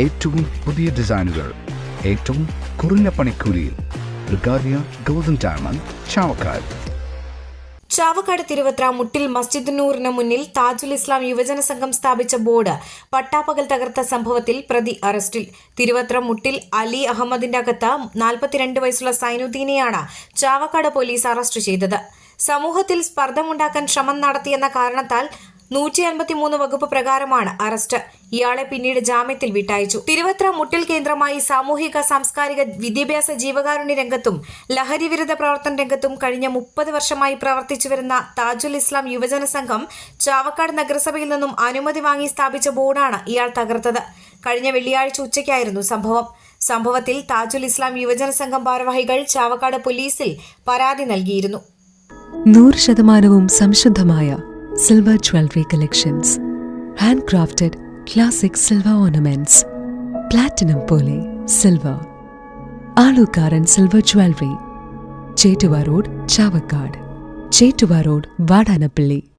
ഏറ്റവും പുതിയ ഡിസൈനുകൾ ഏറ്റവും കുറഞ്ഞ പണിക്കൂലിയിൽ ബ്രിഗാദിയ ഗോൾഡൻ ഡയമണ്ട് ചാവക്കാട്. ചാവക്കാട് തിരുവത്ര മുട്ടിൽ മസ്ജിദ് നൂറിന് മുന്നിൽ താജുൽ ഇസ്ലാം യുവജന സംഘം സ്ഥാപിച്ച ബോർഡ് പട്ടാപ്പകൽ തകർത്ത സംഭവത്തിൽ പ്രതി അറസ്റ്റിൽ. തിരുവത്ര മുട്ടിൽ അലി അഹമ്മദിന്റെ അകത്ത് നാൽപ്പത്തിരണ്ട് വയസ്സുള്ള സൈനുദ്ദീനെയാണ് ചാവക്കാട് പോലീസ് അറസ്റ്റ് ചെയ്തത്. സമൂഹത്തിൽ സ്പർദ്ധമുണ്ടാക്കാൻ ശ്രമം നടത്തിയെന്ന കാരണത്താൽ നൂറ്റി അൻപത്തിമൂന്ന് വകുപ്പ് പ്രകാരമാണ് അറസ്റ്റ്. ഇയാളെ പിന്നീട് ജാമ്യത്തിൽ വിട്ടയച്ചു. തിരുവത്ര മുട്ടിൽ കേന്ദ്രമായി സാമൂഹിക സാംസ്കാരിക വിദ്യാഭ്യാസ ജീവകാരുണ്യ രംഗത്തും ലഹരി വിരുദ്ധ പ്രവർത്തന രംഗത്തും കഴിഞ്ഞ മുപ്പത് വർഷമായി പ്രവർത്തിച്ചു വരുന്ന താജുൽ ഇസ്ലാം യുവജന സംഘം ചാവക്കാട് നഗരസഭയിൽ നിന്നും അനുമതി വാങ്ങി സ്ഥാപിച്ച ബോർഡാണ് ഇയാൾ തകർത്തത്. കഴിഞ്ഞ വെള്ളിയാഴ്ച ഉച്ചയ്ക്കായിരുന്നു സംഭവം. സംഭവത്തിൽ താജുൽ ഇസ്ലാം യുവജന സംഘം ഭാരവാഹികൾ ചാവക്കാട് പോലീസിൽ പരാതി നൽകിയിരുന്നു. നൂറ് ശതമാനവും സംശുദ്ധമായ silver jewelry collections, handcrafted classic silver ornaments, platinum pole, silver, Alukaran silver jewelry, Chetuva Road, Chavakkad, Chetuva Road, Vadanapilli.